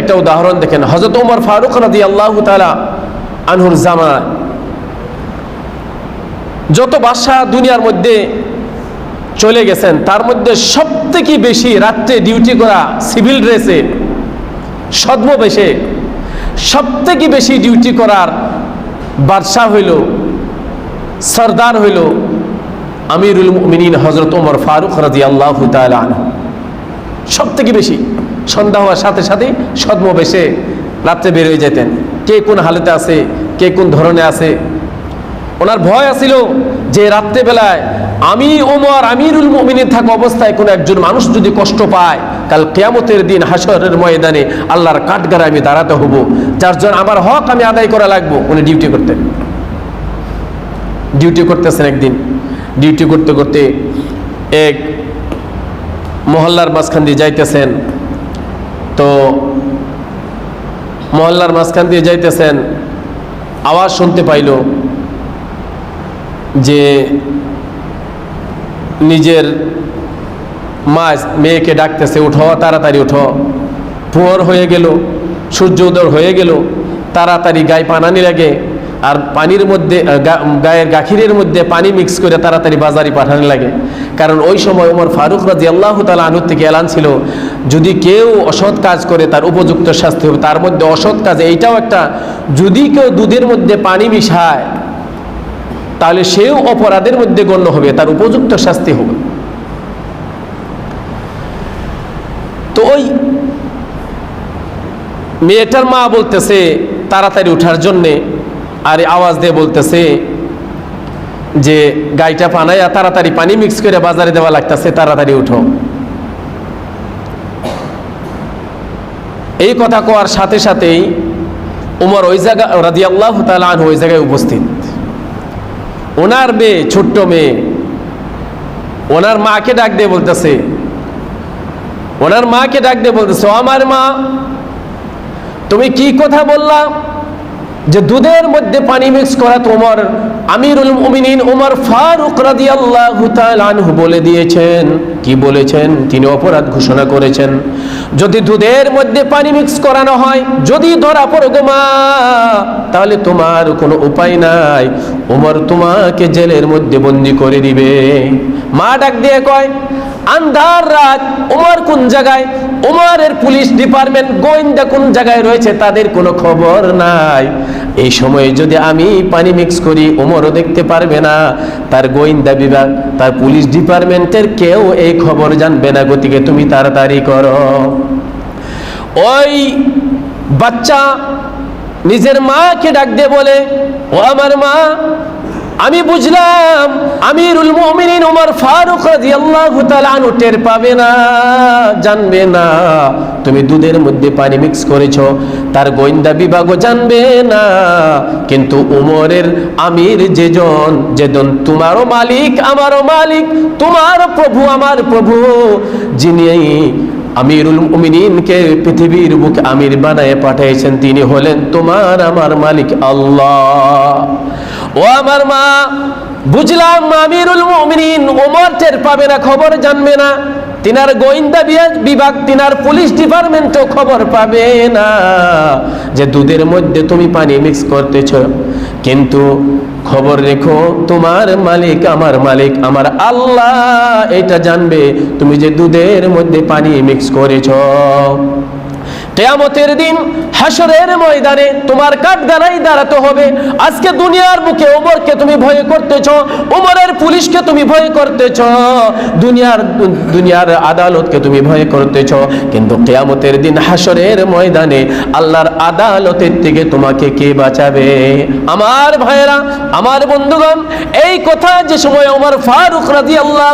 একটা উদাহরণ দেখেন। হজরত উমর ফারুক রাদি আল্লাহ তালা আনহুর জামা যত বাদশাহ দুনিয়ার মধ্যে চলে গেছেন, তার মধ্যে সব থেকে বেশি রাত্রে ডিউটি করা সিভিল ড্রেসে ছদ্মবেশে সব থেকে বেশি ডিউটি করার বাদশাহ হইল, সর্দার হইল আমিরুল মিনীন হজরত ওমর ফারুক রাজি আল্লাহ আনহু। সব থেকে বেশি। সন্ধ্যা হওয়ার সাথে সাথেই ছদ্মবেশে রাত্রে বের হয়ে যেতেন। কে কোন হালেতে আছে, কে কোন ধরনে আছে। ওনার ভয় আছিল যে রাত্রেবেলায় আমি ওমর আমিরুল মুমিনের থাকা অবস্থায় কোনো একজন মানুষ যদি কষ্ট পায়, কাল কেয়ামতের দিন হাসরের ময়দানে আল্লাহর কাঠগারে আমি দাঁড়াতে হব। যার জন্য আমার হক আমি আদায় করা লাগবো। উনি ডিউটি করতেন। ডিউটি করতেছেন একদিন। ডিউটি করতে করতে এক মহল্লার মাঝখান দিয়ে যাইতেছেন। তো মহল্লার মাঝখান দিয়ে যাইতেছেন, আওয়াজ শুনতে পাইল যে নিজের মা মেয়েকে ডাকতেছে, উঠো, তাড়াতাড়ি উঠো। পুয়ার হয়ে গেল, সূর্য উদয় হয়ে গেল, তাড়াতাড়ি গায়ে পানানি লাগে। আর পানির মধ্যে গায়ের গাখিরের মধ্যে পানি মিক্স করে তাড়াতাড়ি বাজারে পাঠানো লাগে। কারণ ওই সময় ওমর ফারুক রাজি আল্লাহ তালা আনুর থেকে এলান ছিল, যদি কেউ অসৎ কাজ করে তার উপযুক্ত শাস্তি হবে, তার মধ্যে অসৎ কাজ, এইটাও একটা, যদি কেউ দুধের মধ্যে পানি মিশায়, তাহলে সেও অপরাধের মধ্যে গণ্য হবে, তার উপযুক্ত শাস্তি হবে। তো ওই মেয়েটার মা বলতেছে, তাড়াতাড়ি ওঠার জন্যে আর আওয়াজ দিয়ে বলতেছে যে গাইটা পানাইয়া তাড়াতাড়ি পানি মিক্স করে বাজারে দেওয়া লাগতেছে, তাড়াতাড়ি উঠো। এই কথা কোয়ার সাথে সাথেই উমর ওই জায়গা রাজি আল্লাহ তালন ওই জায়গায় উপস্থিত। ওনার মেয়ে, ছোট্ট মেয়ে, ওনার মাকে ডাক দিয়ে বলতেছে, ওনার মাকে ডাক দিয়ে বলতেছে আমার মা, তুমি কি কথা বললা? যে দুধের মধ্যে পানি মিক্স করা তোমার আমিরুল মুমিনিন ওমর ফারুক রাদিয়াল্লাহু তাআলা আনহু বলে দিয়েছেন। কি বলেছেন? তিনি অপরাধ ঘোষণা করেছেন। যদি দুধের মধ্যে পানি মিক্স করানো হয়, যদি ধরা পড়ে গো মা তাহলে তোমার কোনো উপায় নাই। উমর তোমাকে জেলের মধ্যে বন্দি করে দিবে। মা ডাক দিয়ে কয়, আন্ধার রাত উমর কোন জায়গায়? উমরের পুলিশ ডিপার্টমেন্ট গোয়েন্দা কোন জায়গায় রয়েছে তাদের কোনো খবর নাই। এই সময়ে যদি আমি পানি মিক্স করি উমরও দেখতে পারবে না। তার গোয়েন্দা বিভাগ, তার পুলিশ ডিপার্টমেন্টের কেউ এই খবর জানবে না। গতিকে তুমি তাড়াতাড়ি করো। ওই বাচ্চা নিজের মাকে ডাক দিয়ে বলে, ও আমার মা, আমি বুঝলাম আমিরুল মুমিনিন ওমর ফারুক রাদিয়াল্লাহু তাআলা আনহু টের পাবে না, জানবে না। তুমি দুধের মধ্যে পানি মিক্স করেছ, তার গোয়েন্দা বিভাগও জানবে না। কিন্তু উমরের আমির যেজন যেজন তোমারও মালিক, আমারও মালিক, তোমার প্রভু, আমার প্রভু, যিনি আমিরুল উমিনকে পৃথিবীর বুকে আমির বানায় পাঠিয়েছেন। তিনি হলেন তোমার আমার মালিক আল্লাহ। ও আমার মা, বুঝলাম আমিরুল মুমিনিন ওমর টের পাবে না, খবর জানবে না। তিনার গোয়েন্দা বিভাগ, তিনার পুলিশ ডিপার্টমেন্টও খবর পাবে না। যে দুধের মধ্যে তুমি পানি মিক্স করতেছ কিন্তু খবর রেখো, তোমার মালিক, আমার মালিক, আমার আল্লাহ এটা জানবে। তুমি যে দুধের মধ্যে পানি মিক্স করেছ। কেয়ামতের দিন হাসরের ময়দানে তোমার কাঠগানাই দাঁড়াতে হবে। আজকে দুনিয়ার বুকে ওমরকে তুমি ভয় করতেছ, ওমরের পুলিশকে তুমি ভয় করতেছ, দুনিয়ার দুনিয়ার আদালতকে তুমি ভয় করতেছ। কিন্তু কেয়ামতের দিন হাসরের ময়দানে আল্লাহর আদালতের থেকে তোমাকে কে বাঁচাবে? আমার ভাইয়েরা, আমার বন্ধুগণ, এই কথা যে সময় ওমর ফারুক রাজি আল্লাহ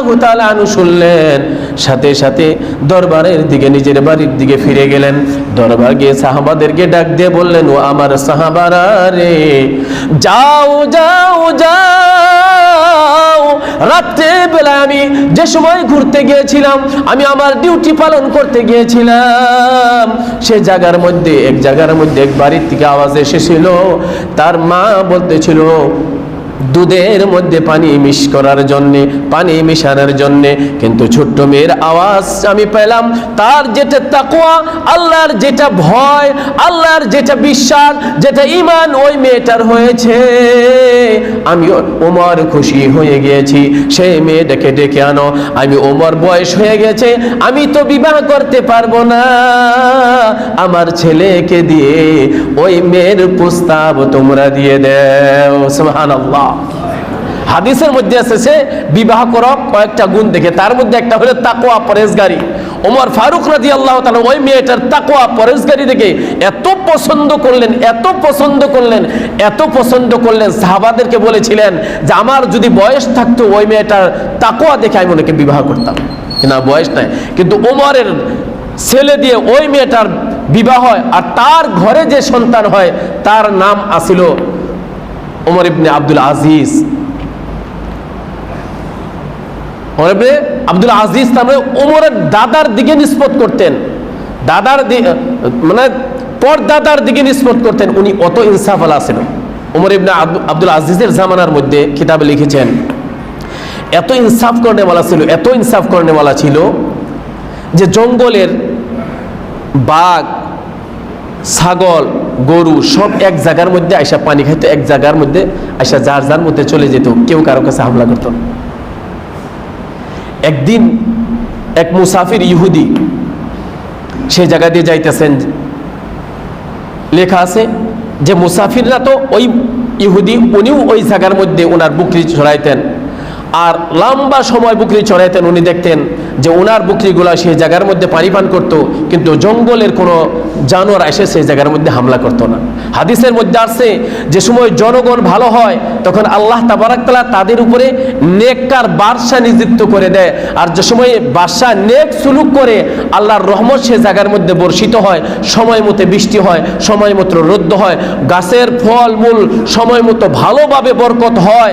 শুনলেন, সাথে সাথে দরবারের দিকে, নিজের বাড়ির দিকে ফিরে গেলেন। দরবার সাহাবাদেরকে ডাক দিয়ে বললেন, ও আমার সাহাবারা রে, যাও যাও যাও। রাত্রে বেলায় আমি যে সময় ঘুরতে গিয়েছিলাম, আমি আমার ডিউটি পালন করতে গিয়েছিলাম। সে জায়গার মধ্যে, এক জায়গার মধ্যে এক বাড়ির থেকে আওয়াজ এসেছিল। তার মা বলতেছিল দুধের মধ্যে পানি মিশ করার জন্যে, পানি মিশানোর জন্যে। কিন্তু ছোট্ট মেয়ের আওয়াজ আমি পেলাম, তার যেটা তাকোয়া আল্লাহর যেটা ভয়, আল্লাহর যেটা বিশ্বাস, যেটা ইমান ওই মেয়েটার হয়েছে। আমি ওমর খুশি হয়ে গিয়েছি সেই মেয়েটাকে ডেকে আনো। আমি ওমর বয়স হয়ে গেছে, আমি তো বিবাহ করতে পারব না। আমার ছেলেকে দিয়ে ওই মেয়ের প্রস্তাব তোমরা দিয়ে দেও। সুবহানাল্লাহ। হাদিসের মধ্যে এসেছে বিবাহ করো কয়েকটা গুণ দেখে। তার মধ্যে একটা হলো তাকোয়া পরেশগারি ওমর ফারুক রাজি আল্লাহ ওই মেয়েটার তাকোয়া পরেশগারি দেখে এত পছন্দ করলেন, এত পছন্দ করলেন, এত পছন্দ করলেন, সাহাবাদেরকে বলেছিলেন যে, আমার যদি বয়স থাকতো ওই মেয়েটার তাকোয়া দেখে আমি ওনাকে বিবাহ করতাম। না, বয়স নাই। কিন্তু ওমরের ছেলে দিয়ে ওই মেয়েটার বিবাহ হয় আর তার ঘরে যে সন্তান হয়, তার নাম আসিল ওমর ইবনে আব্দুল আজিজ। ওমর ইবনে আব্দুল আজিজ তারপরে ওমরের দাদার দিকে নিষ্পত করতেন। দাদার মানে পর দাদার দিকে নিষ্পত করতেন। উনি অত ইনসাফ আলা ছিল ওমর ইবনে আব্দুল আজিজের জামানার মধ্যে কিতাবে লিখেছেন, এত ইনসাফ করনেওয়ালা ছিল, এত ইনসাফ করনেওয়ালা ছিল যে জঙ্গলের বাঘ, ছাগল গরু সব এক জায়গার মধ্যে আইসা পানি খাইতো, এক জায়গার মধ্যে আইসা যার যার মধ্যে চলে যেত, কেউ কারও কাছে হামলা করতো। একদিন এক মুসাফির ইহুদি, সে জায়গা দিয়ে যাইতেছেন। লেখা আছে যে মুসাফিররা তো ওই ইহুদি, উনিও ওই জায়গার মধ্যে ওনার বুকরি ছড়াইতেন। আর লম্বা সময় বুকরি চড়াইতেন, উনি দেখতেন যে ওনার বুকরিগুলা সেই জায়গার মধ্যে পানি পান করতো, কিন্তু জঙ্গলের কোনো জানোয়ার এসে সেই জায়গার মধ্যে হামলা করতো না। হাদিসের মধ্যে আসছে যে সময় জনগণ ভালো হয়, তখন আল্লাহ তাবারাকতালা তাদের উপরে নেককার বাদশা নিযুক্ত করে দেয়। আর যে সময় বাদশা নেক সুলুক করে আল্লাহর রহমত সে জায়গার মধ্যে বর্ষিত হয়, সময় মতো বৃষ্টি হয়, সময় মতো রোদ্দ হয়, গাছের ফল মূল সময় মতো ভালোভাবে বরকত হয়,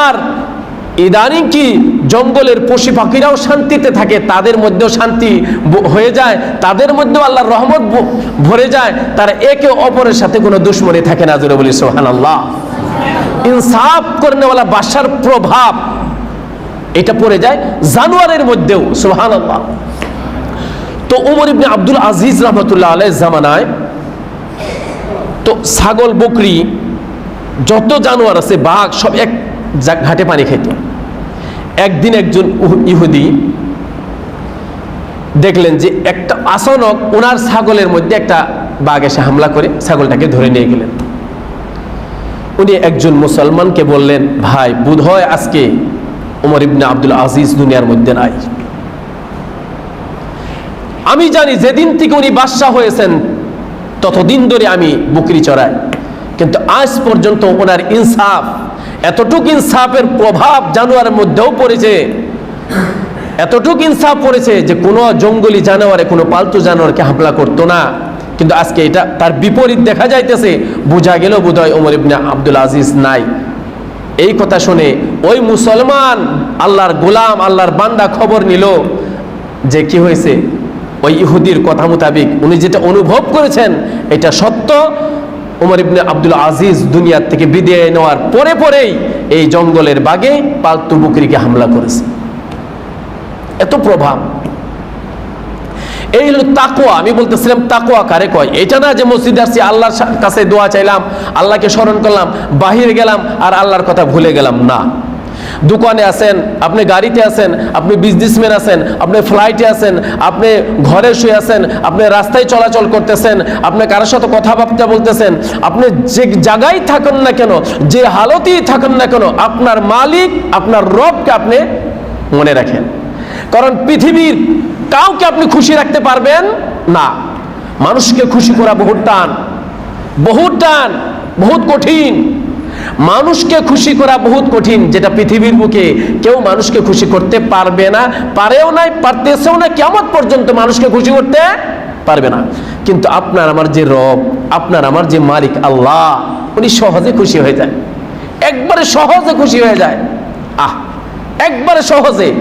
আর ইদানিং কি জঙ্গলের পশু পাখিরাও শান্তিতে থাকে, তাদের মধ্যেও শান্তি হয়ে যায়, তাদের মধ্যেও আল্লাহর রহমত ভরে যায়, তারা একে অপরের সাথে কোনো দুশ্মনী থাকে না, জোরে বলি সোহান আল্লাহ ইনসাফ করেনেওয়ালা বাসার প্রভাব, এটা পড়ে যায় জানোয়ারের মধ্যেও সোহান আল্লাহ তো উমর ইবনে আব্দুল আজিজ রহমতুল্লাহ আলাই জামানায়, তো ছাগল, বকরি, যত জানোয়ার আছে, বাঘ, সব এক জা- ঘাটে পানি খাইত। একদিন একজন ইহুদি দেখলেন যে একটা আসানক ওনার ছাগলের মধ্যে একটা বাঘ এসে হামলা করে, ছাগলটাকে ধরে নিয়ে গেলেন। উনি একজন মুসলমানকে বললেন, ভাই বুধ হয় আজকে উমর ইবনে আব্দুল আজিজ দুনিয়ার মধ্যে নাই। আমি জানি যেদিন থেকে উনি বাদশাহ হয়েছেন, ততদিন ধরে আমি বকরি চড়াই। কিন্তু আজ পর্যন্ত ওনার ইনসাফ এতটুক ইনসাফের প্রভাব জানোয়ারের মধ্যেও পড়েছে। এতটুক ইনসাফ পড়েছে যে কোনো জঙ্গলি জানোয়ারে, কোনো পালতু জানোয়ারকে হামলা করতো না। কিন্তু আজকে এটা তার বিপরীত দেখা যাইতেছে, বোঝা গেল বোধহয় ওমর ইবনে আব্দুল আজিজ নাই। এই কথা শুনে ওই মুসলমান আল্লাহর গোলাম, আল্লাহর বান্দা খবর নিল যে কি হয়েছে। ওই ইহুদির কথা মোতাবিক উনি যেটা অনুভব করেছেন, এটা সত্য। ওমর ইবনে আব্দুল আজিজ দুনিয়ার থেকে বিদায় নেওয়ার পরে পরেই এই জঙ্গলের বাগে পালতু বুকরিকে হামলা করেছে। এত প্রভাব। এই হলো তাকোয়া আমি বলতেছিলাম তাকোয়া কারে কয়? এটা না যে মসজিদে আসছি, আল্লাহর কাছে দোয়া চাইলাম, আল্লাহকে স্মরণ করলাম, বাহিরে গেলাম আর আল্লাহর কথা ভুলে গেলাম। না। দোকানে আছেন, আপনি গাড়িতে আছেন, আপনি বিজনেসম্যান আছেন, আপনি ফ্লাইটে আছেন, আপনি ঘরে শুয়ে আছেন, আপনি রাস্তায় চলাচল করতেছেন, আপনি কারোর সাথে কথাবার্তা বলতেছেন, আপনি যে জায়গায় থাকেন না কেন, যে হালতেই থাকেন না কেন, আপনার মালিক, আপনার রবকে আপনি মনে রাখেন। কারণ পৃথিবীর কাউকে আপনি খুশি রাখতে পারবেন না। মানুষকে খুশি করা বহুত টান বহুত টান, বহুত কঠিন। মানুষকে খুশি করা বহুত কঠিন, যেটা পৃথিবীর বুকে কেউ মানুষকে খুশি করতে পারবে না, পারেও নাই, পারতেছেও না কেমন পর্যন্ত মানুষকে খুশি করতে পারবে না। কিন্তু আপনার আমার যে রব, আপনার আমার যে মালিক আল্লাহ, উনি সহজে খুশি হয়ে যায়। একবারে সহজে খুশি হয়ে যায়। আহ, একবারে সহজে।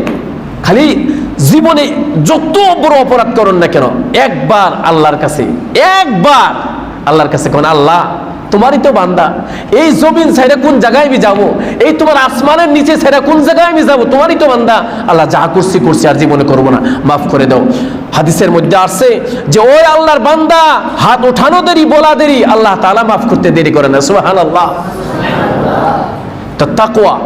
খালি জীবনে যত বড় অপরাধ করেন না কেন, একবার আল্লাহর কাছে, একবার আল্লাহর কাছে কোন, আল্লাহ, তোমারই তো বান্দা। এই জমিন সাইডে কোন জায়গায় আমি যাব? এই তোমার আসমানের নিচে সাইডে কোন জায়গায় আমি যাব? তোমারই তো বান্দা। আল্লাহ যা করছি করছি, আর জীবনে করব না। মাফ করে দাও। হাদিসের মধ্যে আসছে যে ওই আল্লাহর বান্দা, হাত ওঠানো দেরি, বলা দেরি। আল্লাহ তাআলা মাফ করতে দেরি করে না। সুবহানাল্লাহ। তো তাকওয়া।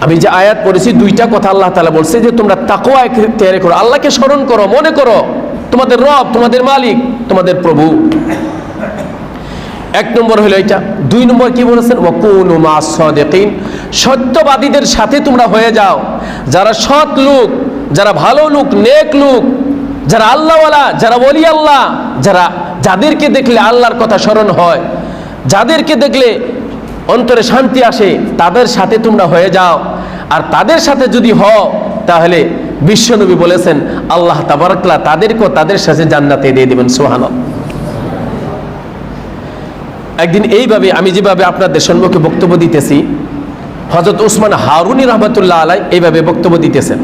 আমি যে আয়াত পড়েছি, দুইটা কথা আল্লাহ তালা বলছে যে, তোমরা তাকওয়া তৈরি করো। আল্লাহকে স্মরণ করো, মনে করো। তোমাদের রব, তোমাদের মালিক, তোমাদের প্রভু। এক নম্বর হলো এটা দুই নম্বর কি বলেছেন? ওয়াকুনু মা সাদিকিন। সত্যবাদীদের সাথে তোমরা হয়ে যাও। যারা সৎ লোক, যারা ভালো লোক, নেক লোক, যারা আল্লাহওয়ালা, যারা ওলি আল্লাহ, যারা যাদেরকে দেখলে আল্লাহর কথা স্মরণ হয়, যাদেরকে দেখলে অন্তরে শান্তি আসে, তাদের সাথে তোমরা হয়ে যাও। আর তাদের সাথে যদি হও, তাহলে বিশ্বনবী বলেছেন, আল্লাহ তাবারাকলা তাদেরকেও তাদের সাথে জান্নাতে দিয়ে দেবেন সোহানত একদিন এইভাবে আমি যেভাবে আপনাদের সম্মুখে বক্তব্য দিতেছি হজরত উসমান হারুনি রহমতুল্লাহ আলাই এইভাবে বক্তব্য দিতেছেন।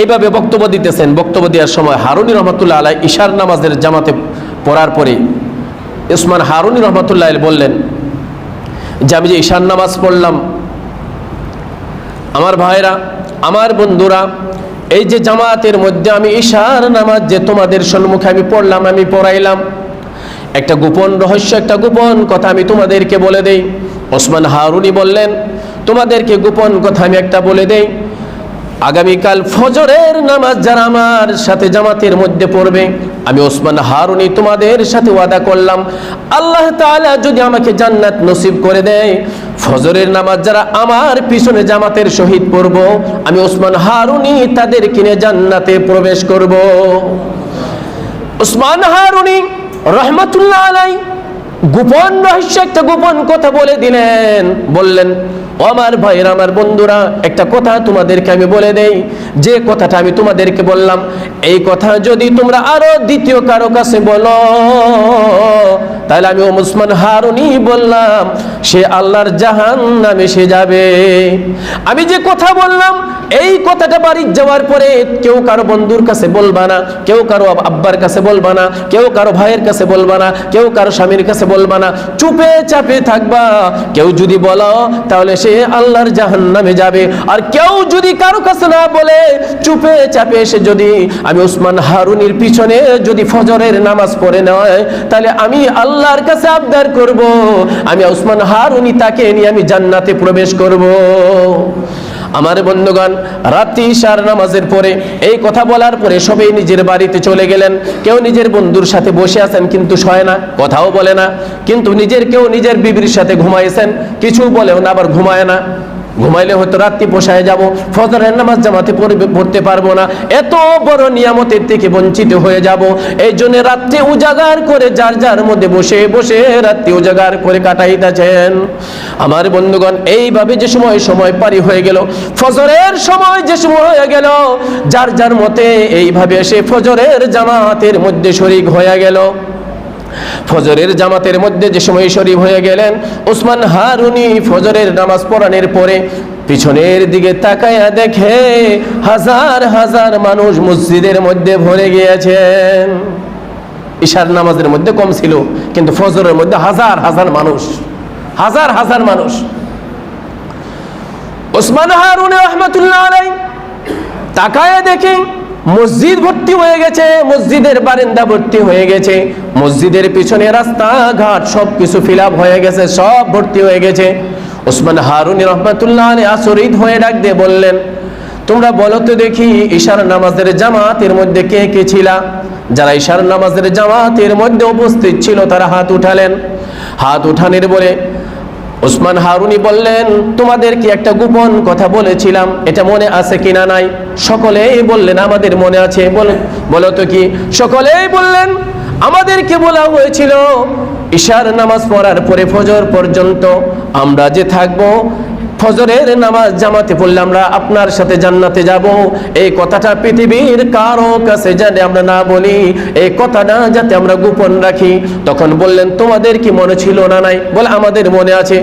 এইভাবে বক্তব্য দিতেছেন, বক্তব্য দেওয়ার সময় হারুনি রহমতুল্লাহ আলাই ঈশার নামাজের জামাতে পড়ার পরে উসমান হারুনি রহমতুল্লাহ বললেন, যে আমি যে ঈশান নামাজ পড়লাম, আমার ভাইরা আমার বন্ধুরা, এই যে জামাতের মধ্যে আমি ঈশার নামাজ যে তোমাদের সম্মুখে আমি পড়লাম, আমি পড়াইলাম। একটা গোপন রহস্য, একটা গোপন কথা আমি তোমাদেরকে বলে দেই। ওসমান হারুনি বললেন, তোমাদেরকে গোপন কথা আমি একটা বলে দেই। আগামীকাল ফজরের নামাজ যারা আমার সাথে জামাতের মধ্যে পড়বে, আমি ওসমান হারুনি তোমাদের সাথে ওয়াদা করলাম। আল্লাহ তাআলা যদি আমাকে জান্নাত নসিব করে দেয় ফজরের নামাজ যারা আমার পিছনে জামাতের শহীদ পড়ব, আমি ওসমান হারুনি তাদের কিনে জান্নাতে প্রবেশ করব। ওসমান হারুনি রহমতুল্লাহ আলাই গোপন রহস্য একটা গোপন কথা বলে দিলেন, বললেন আমার ভাইয়ের, আমার বন্ধুরা, একটা কথা তোমাদেরকে আমি বলে দেই। যে কথাটা আমি তোমাদেরকে বললাম, এই কথা যদি তোমরা আরও দ্বিতীয় কারও কাছে বলো, তাহলে আমি ওসমান হারুনি বললাম, সে আল্লাহর জাহান নামে সে যাবে। আমি যে কথা বললাম, এই কথাটা বাড়ি যাওয়ার পরে কেউ কারও বন্ধুর কাছে বলবা না, কেউ কারও আব্বার কাছে বলবা না, কেউ কারও ভাইয়ের কাছে বলবা না, কেউ কারও স্বামীর কাছে বলবা না। চুপে চাপে থাকবা। কেউ যদি বলো, তাহলে সে আল্লাহর জাহান নামে যাবে। আর কেউ যদি কারও কাছে না বলে, চুপে চাপে এসে যদি আমি উসমান হারুনির পিছনে যদি ফজরের নামাজ পড়ে নয়, তাহলে আমি আল্লাহর কাছে আবদার করব। আমি উসমান হারুনি তাকে নিয়ে আমি জান্নাতে প্রবেশ করব। আমার বন্ধুগণ, রাত্রি ইশার নামাজের পরে এই কথা বলার পরে সবাই নিজের বাড়িতে চলে গেলেন। কেউ নিজের বন্ধুর সাথে বসে আছেন কিন্তু শয় না, কথাও বলে না। কিন্তু নিজের কেউ নিজের বিবির সাথে ঘুমাইছেন, কিছু বলেও না, আবার ঘুমায় না। ঘুমাইলে হয়তো রাত্রি পোষায় যাব, ফজরের নামাজ জামাতে পড়তে পারব না। এত বড় নিয়ামতের থেকে বঞ্চিত হয়ে যাব। এই জন্য রাত্রি উজাগার করে যার যার মধ্যে বসে বসে রাত্রি উজাগার করে কাটাইতেছেন। আমার বন্ধুগণ, এইভাবে যে সময় সময় পারি হয়ে গেল, ফজরের সময় যে সময় হয়ে গেল, যার যার মতে এইভাবে এসে ফজরের জামাতের মধ্যে শরিক হয়ে গেল। ফজরের জামাতের মধ্যে যে সময় শরীফ হয়ে গেলেন ওসমান হারুনি ফজরের নামাজ পড়ানোর পরে পিছনের দিকে তাকায়া দেখে হাজার হাজার মানুষ মসজিদের মধ্যে ভরে গিয়েছেন। ঈশার নামাজের মধ্যে কম ছিল, কিন্তু ফজরের মধ্যে হাজার হাজার মানুষ, হাজার হাজার মানুষ। ওসমান হারুন রহমতুল্লাহ আলাই তাকায় দেখে মসজিদ ভর্তি হয়ে গেছে, মসজিদের বারান্দা ভর্তি হয়ে গেছে, মসজিদের পিছনে রাস্তাঘাট সব কিছু ফিল হয়ে গেছে, সব ভর্তি হয়ে গেছে। ওসমান হারুন রহমতুল্লাহ আসরিদ হয়ে ডাক দিয়ে বললেন, তোমরা বলো তো দেখি, ঈশার নামাজের জামাতের মধ্যে কে কে ছিলা? যারা ঈশার নামাজের জামাতের মধ্যে উপস্থিত ছিল, তারা হাত উঠালেন। হাত উঠানের বলে ওসমান হারুনি বললেন, তোমাদের কি একটা গোপন কথা বলেছিলাম? এটা মনে আছে কিনা নাই? সকলেই বললেন, আমাদের মনে আছে। বলো তো কি? সকলেই বললেন আমাদেরকে বলা হয়েছিল? ঈশার নামাজ পড়ার পরে ফজর পর্যন্ত আমরা যে থাকব ফজরের নামাজ জামাতে পড়লে আমরা আপনার সাথে জান্নাতে যাব। এই কথাটা পৃথিবীর কারও কাছে যাতে আমরা না বলি। এই কথাটা যাতে আমরা গোপন রাখি। তখন বললেন, তোমাদের কি মনে ছিল না নাই? বলে, আমাদের মনে আছে।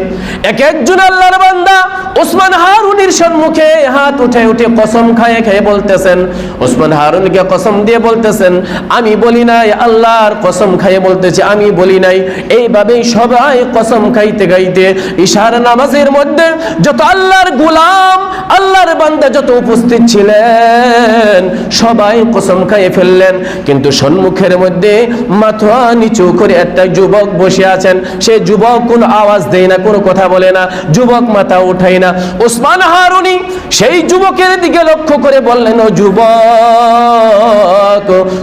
এক একজন আল্লাহর বান্দা ওসমান হারুনের সম্মুখে হাত উঠে উঠে কসম খায়ে খেয়ে বলতেছেন, ওসমান হারুনকে কসম দিয়ে বলতেছেন, আমি বলি নাই, আল্লাহর কসম খাইয়ে বলতেছে, আমি বলি নাই। এইভাবেই সবাই কসম খাইতে গাইতে ইশার নামাজের মধ্যে যত আল্লাহর গুলাম, আল্লাহর বান্দা যত উপস্থিত ছিলেন, সবাই কসম খাইয়ে ফেললেন। কিন্তু সম্মুখের মধ্যে মাথা নিচু করে একটা যুবক বসে আছেন। সে যুবক কোনো আওয়াজ দেয় না, কোনো কথা বলে না, যুবক মাথা উঠায় না। ওসমান হারুনি সেই যুবকের দিকে লক্ষ্য করে বললেন, ও যুবক,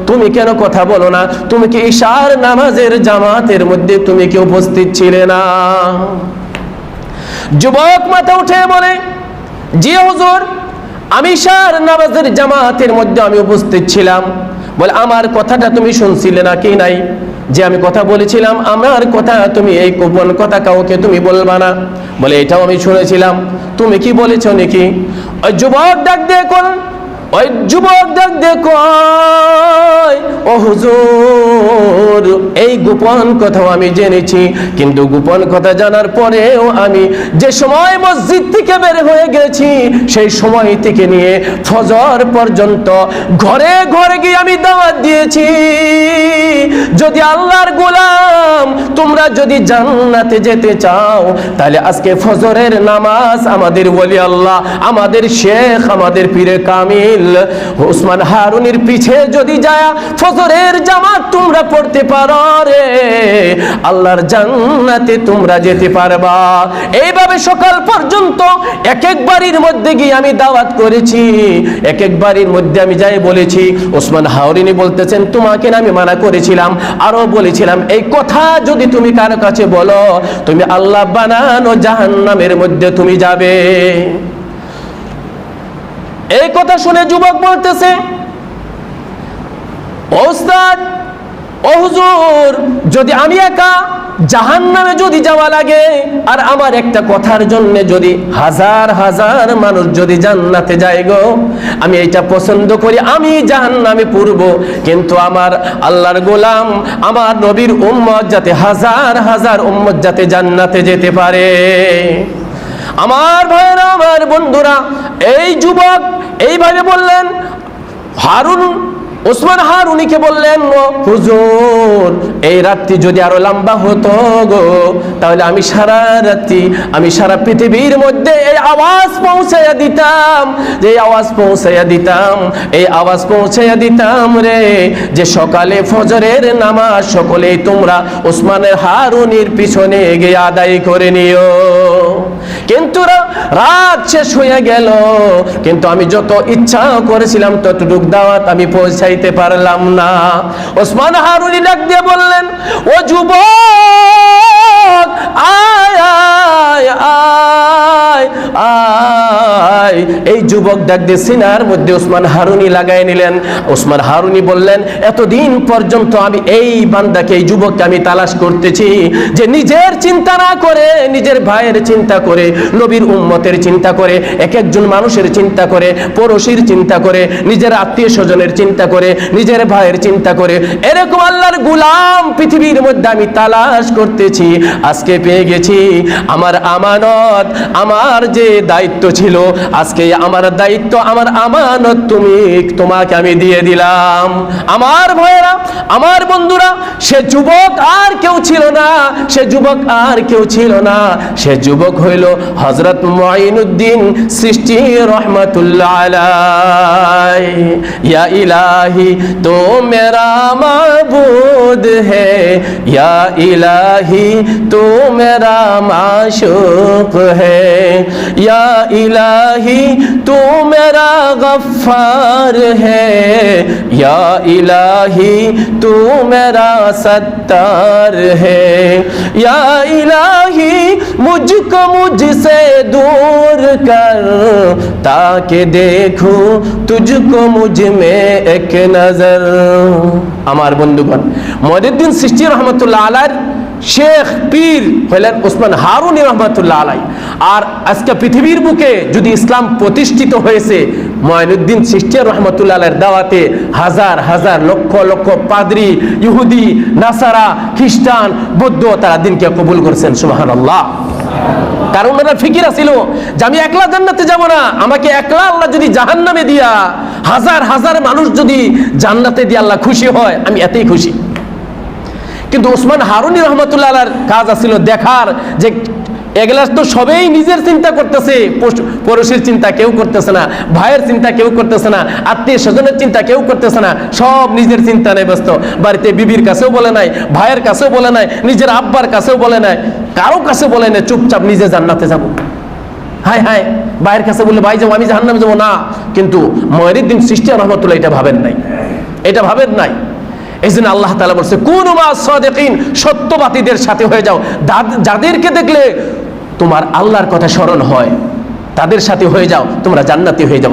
তুমি কেন কথা বলো না? তুমি কি ঈশার নামাজের জামাতের মধ্যে তুমি কি উপস্থিত ছিলে না? যুবক মাথা উঠে বলে যে হুজুর, আমি সার নামাজের জামাতের মধ্যে আমি উপস্থিত ছিলাম। বলে, আমার কথাটা তুমি শুনছিলে না কি নাই? যে আমি কথা বলেছিলাম, আমার কথা তুমি এই গোপন কথা কাউকে তুমি বলবা না। বলে, এটাও আমি শুনেছিলাম। তুমি কি বলেছ নাকি? যুবক ডাক দিয়ে কোন ওই যুবক ডাক দিয়ে কয় ও হুজুর, এই গোপন কথাও আমি জেনেছি, কিন্তু গোপন কথা জানার পরেও আমি যে সময় মসজিদ থেকে বের হয়ে গেছি, সেই সময় থেকে নিয়ে ফজর পর্যন্ত ঘরে ঘরে গিয়ে আমি দাওয়াত দিয়েছি। যদি আল্লাহর গোলাম তোমরা যদি জান্নাতে যেতে চাও, তাহলে আজকে ফজরের নামাজ আমাদের বলি আল্লাহ, আমাদের শেখ, আমাদের পীরে কামিল ওসমান হারুনির পিছে যদি যায়, ফজরের জামাত তোমরা পড়তে পারো রে। আল্লাহর জান্নাতে তোমরা যেতে পারবা। এইভাবে সকাল পর্যন্ত এক এক বাড়ির মধ্যে গিয়ে আমি দাওয়াত করেছি। এক এক বাড়ির মধ্যে আমি যাই বলেছি ওসমান হাওরিনি বলতেছেন, তোমাকে আমি মানা করেছিলাম। আরও বলেছিলাম, এই কথা যদি তুমি কারও কাছে বলো, তুমি আল্লাহ বানানো জাহান্নামের মধ্যে তুমি যাবে। এই কথা শুনে যুবক বলতেছে, ওস্তাদ, ও হুজুর, যদি আমি একা জাহান নামে যদি যাওয়া লাগে, আর আমার একটা কথার জন্য যদি হাজার হাজার মানুষ যদি জান্নাতে যায় গো, আমি এটা পছন্দ করি, আমি জাহান নামে পূর্ব কিন্তু আমার আল্লাহর গোলাম, আমার নবীর উম্মত যাতে হাজার হাজার উম্মত যাতে জান্নাতে যেতে পারে। আমার ভাইয়েরা আমার বন্ধুরা এই যুবক এইভাবে বললেন হারুন ওসমান হারুনিকে বললেন, ও হুজুর, এই রাত্রি যদি আরও লম্বা হতো গো, তাহলে আমি সারা রাত্রি আমি সারা পৃথিবীর মধ্যে এই আওয়াজ পৌঁছাইয়া দিতাম, যে আওয়াজ পৌঁছাইয়া দিতাম, এই আওয়াজ পৌঁছাইয়া দিতাম রে, যে সকালে ফজরের নামাজ সকলে তোমরা ওসমানের হারুনির পিছনে গিয়ে আদায় করে নিও। কিন্তু রাত শেষ হয়ে গেল, কিন্তু আমি যত ইচ্ছা করেছিলাম, ততটুক দাওয়াত আমি পৌঁছাইতে পারলাম না। ওসমান হারুনি ডাক দিয়ে বললেন ও যুব আয় আয় আয়। আয়। এই যুবক ডাক দিয়ে সিনার মধ্যে ওসমান হারুনি লাগাই নিলেন। ওসমান হারুনি বললেন, এতদিন পর্যন্ত আমি এই বান্দাকে, এই যুবককে আমি তালাশ করতেছি যে নিজের চিন্তা না করে, নিজের ভাইয়ের চিন্তা করে, নবীর উম্মতের চিন্তা করে, এক একজন মানুষের চিন্তা করে, পড়োশির চিন্তা করে, নিজের আত্মীয় স্বজনের চিন্তা করে, নিজের ভাইয়ের চিন্তা করে, এরকম আল্লাহর গুলাম পৃথিবীর মধ্যে আমি তালাশ করতেছি। আজকে পেয়ে গেছি। আমার আমানত, আমার যে দায়িত্ব ছিল, আজকে আমার দায়িত্ব, আমার আমানত তুমি, তোমাকে আমি দিয়ে দিলাম। আমার ভয়েরা আমার বন্ধুরা, সে যুবক আর কেউ ছিল না, সে যুবক আর কেউ ছিল না। সে যুবক হইল হজরত মঈনুদ্দিন সৃষ্টি রহমতুল্লাহ ইয়া ইলাহি, তো মেরা মাবুদ হে। ইয়া ইলাহি, তো মেরা মাশুক হে। ইয়া ইলাহি তো মেরা গফার হে ইয়া ইলাহি तू मेरा सत्तार है या इलाही मुझको मुझसे दूर कर ताकि देखूं तुझको मुझ में एक नजर আমার বন্ধুগণ মহিউদ্দিন সৃষ্টি রহমতুল্লাহ আলার শেখ পীর হলেন ওসমান হারুন রহমতুল্লাহ আলাই। আর আজকে পৃথিবীর বুকে যদি ইসলাম প্রতিষ্ঠিত হয়েছে, ময়নুদ্দিন সিস্টিয়ার রহমতুল্লাহ আলের দাওয়াতে হাজার হাজার লক্ষ লক্ষ পাদ্রি, ইহুদি, নাসারা, খ্রিস্টান, বৌদ্ধ তারা দিনকে কবুল করছেন সুবাহান আল্লাহ কারণ ওনারা ফিকিরা ছিল যে আমি একলা জান্নাতে যাব না, আমাকে একলা আল্লাহ যদি জাহান্নামে দিয়া, হাজার হাজার মানুষ যদি জান্নাতে দিয়ে আল্লাহ খুশি হয়, আমি এতেই খুশি। কিন্তু ওসমান হারুনি রহমতুল্লাহ কাজ আছিল দেখার যে এগুলা তো সবেই নিজের চিন্তা করতেছে পড়োশির চিন্তা কেউ করতেছে না, ভাইয়ের চিন্তা কেউ করতেছে না, আত্মীয় স্বজনের চিন্তা কেউ করতেছে না, সব নিজের চিন্তা নেই ব্যস্ত। বাড়িতে বিবির কাছেও বলে নাই, ভাইয়ের কাছেও বলে নাই, নিজের আব্বার কাছেও বলে নাই, কারও কাছে বলে নাই, চুপচাপ নিজে জান্নাতে যাব। হাই হাই ভাইয়ের কাছে বললে, ভাই যাব আমি জাহান্নামে যাব। না, কিন্তু ময়রিদ্দিন সৃষ্টি রহমতুল্লাহ এটা ভাবেন নাই। এটা ভাবেন নাই। এই জন্য আল্লাহ তালা বলছে, কোন সত্যবাদীদের সাথে হয়ে যাও। যাদেরকে দেখলে তোমার আল্লাহর কথা স্মরণ হয়, তাদের সাথে হয়ে যাও, তোমরা জান্নাতি হয়ে যাও